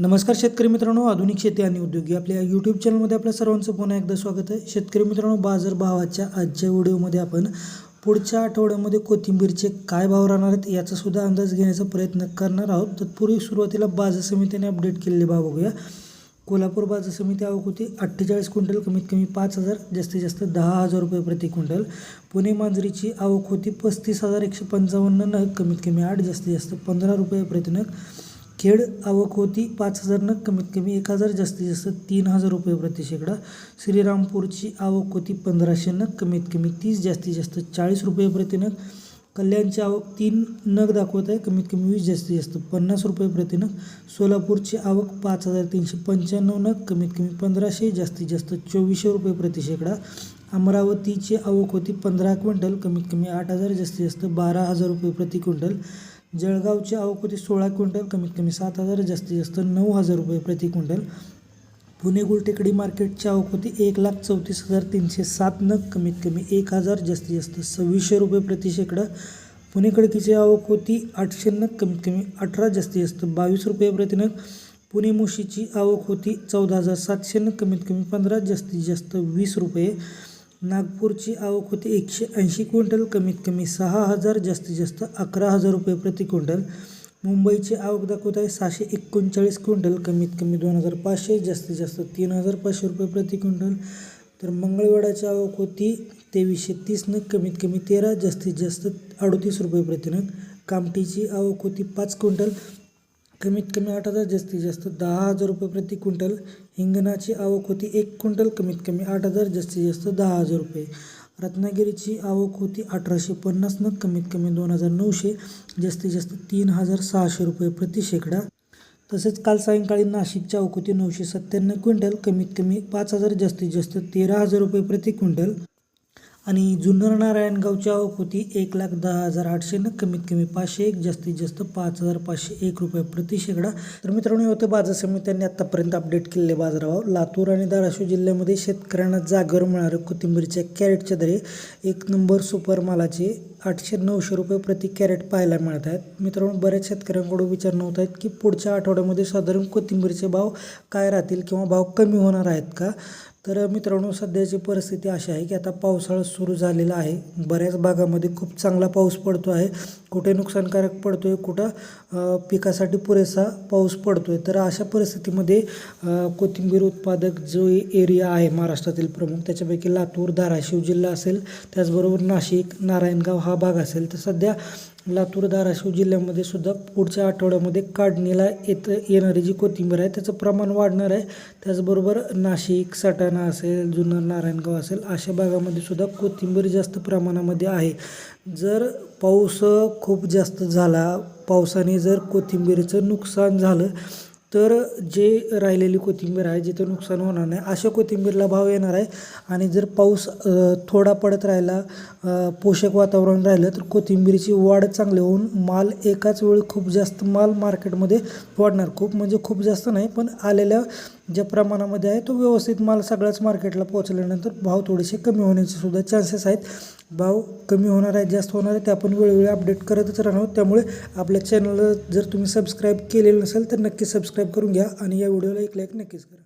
नमस्कार शेतकरी मित्रांनो आधुनिक शेती आणि उद्योगी. आपल्या यूट्यूब चॅनलमध्ये आपल्या सर्वांचं पुन्हा एकदा स्वागत आहे. शेतकरी मित्रांनो बाजारभावाच्या आजच्या व्हिडिओमध्ये आपण पुढच्या आठवड्यामध्ये कोथिंबीरचे काय भाव राहणार आहेत याचा सुद्धा अंदाज घेण्याचा प्रयत्न करणार आहोत. तत्पूर्वी सुरुवातीला बाजार समितीने अपडेट केलेले भाव बघूया. कोल्हापूर बाजार समिती आवक होती अठ्ठेचाळीस क्विंटल कमीत कमी पाच हजार जास्तीत जास्त दहा हजार रुपये प्रति क्विंटल. पुणे मांजरीची आवक होती पस्तीस हजार एकशे पंचावन्न नग कमीत कमी आठ जास्तीत जास्त पंधरा रुपये प्रति नग. खेड आवक होती. पाच हजार नग कमीत कमी एक हजार जास्तीत जास्त तीन हजार रुपये प्रति शेकडा. श्रीरामपूरची आवक होती पंधराशे नग कमीत कमी तीस जास्तीत जास्त चाळीस रुपये प्रतिनग कल्याणची आवक तीन नग दाखवत आहे कमीत कमी वीस जास्तीत जास्त पन्नास रुपये प्रतिनग सोलापूरची आवक पाच हजार तीनशे पंच्याण्णव नग कमीत कमी पंधराशे जास्तीत जास्त चोवीसशे रुपये प्रति शेकडा. अमरावतीची आवक होती पंधरा क्विंटल कमीत कमी आठ हजार जास्तीत जास्त बारा हजार रुपये प्रति क्विंटल. जळगावची आवक होती सोळा क्विंटल कमीत कमी सात हजार जास्तीत जास्त नऊ हजार रुपये प्रति क्विंटल. पुणे गुलटेकडी मार्केटची आवक होती एक लाख चौतीस हजार तीनशे सात नग कमीत कमी एक हजार जास्तीत जास्त सव्वीसशे रुपये प्रति शेकडा. पुणे खडकीची आवक होती आठशे नग कमीत कमी अठरा जास्तीत जास्त बावीस रुपये प्रति नग. पुणे मुशीची आवक होती चौदा हजार सातशे नग कमीत कमी पंधरा जास्तीत जास्त वीस रुपये. नागपूरची आवक होती एकशे ऐंशी क्विंटल कमीत कमी सहा हजार जास्तीत जास्त अकरा हजार रुपये प्रति क्विंटल. मुंबईची आवक दाखवत आहे सहाशे एकोणचाळीस क्विंटल कमीत कमी दोन हजार पाचशे जास्तीत जास्त तीन हजार पाचशे रुपये प्रति क्विंटल. तर मंगळवेडाची आवक होती तेवीसशे तीस नग कमीत कमी तेरा जास्तीत जास्त अडतीस रुपये प्रति नग. कामटीची आवक होती पाच क्विंटल कमीत कमी आठ हजार जास्तीत जास्त दहा हजार रुपये प्रति क्विंटल हिंगणाची आवक होती एक क्विंटल कमीत कमी आठ हजार जास्तीत जास्त दहा हजार रुपये. रत्नागिरीची आवक होती अठराशे पन्नासनं कमीत कमी दोन हजार नऊशे जास्तीत जास्त तीन हजार सहाशे रुपये प्रति शेकडा. तसेच काल सायंकाळी नाशिकची आवक होती नऊशे सत्त्याण्णव क्विंटल कमीत कमी पाच हजार जास्तीत जास्त तेरा हजार रुपये प्रति क्विंटल. आणि जुन्नर नारायणगावच्या आवक होती एक लाख दहा हजार आठशे न कमीत कमी पाचशे एक जास्तीत जास्त पाच हजार पाचशे एक रुपये प्रति शेकडा तर मित्रांनो हे होते बाजार समित्यांनी आत्तापर्यंत अपडेट केलेले बाजारभाव लातूर आणि धाराशिव जिल्ह्यामध्ये शेतकऱ्यांना जागेवर मिळणारे कोथिंबीरच्या कॅरेटच्या दरे एक नंबर सुपर मालाचे आठशे नऊशे रुपये प्रति कॅरेट पाहायला मिळत आहेत. मित्रांनो बऱ्याच शेतकऱ्यांकडून विचारणं होत आहेत की पुढच्या आठवड्यामध्ये साधारण कोथिंबीरचे भाव काय राहतील किंवा भाव कमी होणार आहेत का? तर मित्रांनो सध्याची परिस्थिती अशी आहे की आता पावसाळा सुरू झालेला आहे. बऱ्याच भागामध्ये खूप चांगला पाऊस पडतो आहे. कुठे नुकसानकारक पडतो आहे कुठं पिकासाठी पुरेसा पाऊस पडतो आहे तर अशा परिस्थितीमध्ये कोथिंबीर उत्पादक जो एरिया आहे महाराष्ट्रातील प्रमुख त्याच्यापैकी लातूर धाराशिव जिल्हा असेल त्याचबरोबर नाशिक नारायणगाव हा भाग असेल. तर सध्या लातूर धाराशिव जिल्ह्यामध्ये सुद्धा पुढच्या आठवड्यामध्ये काढणीला येत येणारी जी कोथिंबीर आहे त्याचं प्रमाण वाढणार आहे. त्याचबरोबर नाशिक सटाणा असेल जुन्नर नारायणगाव असेल अशा भागामध्ये सुद्धा कोथिंबीर जास्त प्रमाणामध्ये आहे. जर पाऊस खूप जास्त झाला पावसाने जर कोथिंबीरीचं नुकसान झालं तर जे राहिलेली कोथिंबीर आहे जिथं नुकसान होणार नाही अशा कोथिंबीरला भाव येणार आहे. आणि जर पाऊस थोडा पडत राहिला पोषक वातावरण राहिलं तर कोथिंबीरीची वाढ चांगली होऊन माल एकाच वेळी खूप जास्त माल मार्केटमध्ये वाढणार. खूप म्हणजे खूप जास्त नाही पण आलेल्या ज्या प्रमाणामध्ये आहे तो व्यवस्थित माल सगळ्याच मार्केटला पोहोचल्यानंतर भाव थोडेसे कमी होण्याचे सुद्धा चान्सेस आहेत. भाव कमी होणार आहेत जास्त होणार आहे ते आपण वेळोवेळी अपडेट करतच राहणार त्यामुळे आपल्या चॅनलला जर तुम्ही सबस्क्राईब केलेलं नसेल तर नक्की सबस्क्राईब करून घ्या आणि या व्हिडिओला एक लाईक नक्कीच करा.